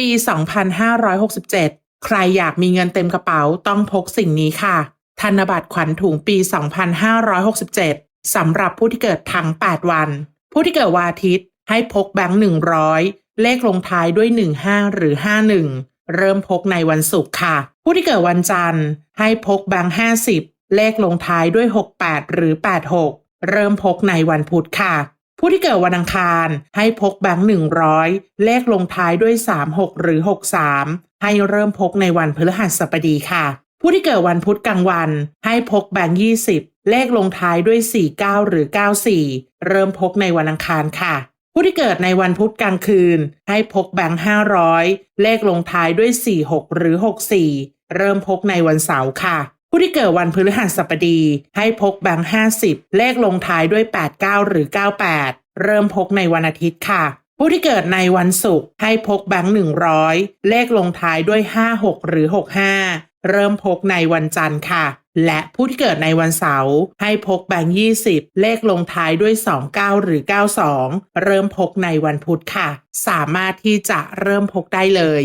ปี2567 ใครอยากมีเงินเต็มกระเป๋าต้องพกสิ่งนี้ค่ะ ธนบัตรขวัญถุงปี 2567 สำหรับผู้ที่เกิดทั้ง 8 วัน ผู้ที่เกิดวันอาทิตย์ให้พกแบงค์100 เลขลงท้ายด้วย 15 หรือ 51 เริ่มพกในวันศุกร์ค่ะ ผู้ที่เกิดวันจันทร์ ให้พกแบงค์50 เลขลงท้ายด้วย 68 หรือ 86 เริ่มพกในวันพุธค่ะ ผู้ที่เกิดวันอังคาร ให้พกแบงค์100เลขลงท้ายด้วย 36 หรือ 63 ให้เริ่มพกในวันพฤหัสบดีค่ะ ผู้ที่เกิดวันพุธกลางวัน ให้พกแบงค์20 เลขลงท้ายด้วย 49 หรือ 94 เริ่มพกในวันอังคารค่ะ ผู้ที่เกิดในวันพุธกลางคืน ให้พกแบงค์500 เลขลงท้ายด้วย 46 หรือ 64 เริ่มพกในวันเสาร์ค่ะ ผู้ที่เกิดวันพฤหัสบดี ให้พกแบงค์50 เลขลงท้ายด้วย 89 หรือ 98 เริ่มพกในวันอาทิตย์ค่ะ ผู้ที่เกิดในวันศุกร์ให้พกแบงค์100 เลขลงท้ายด้วย 56 หรือ 65 เริ่มพกในวันจันทร์ค่ะ และผู้ที่เกิดในวันเสาร์ให้พกแบงค์20 เลขลงท้ายด้วย 29 หรือ 92 เริ่มพกในวันพุธค่ะ สามารถที่จะเริ่มพกได้เลย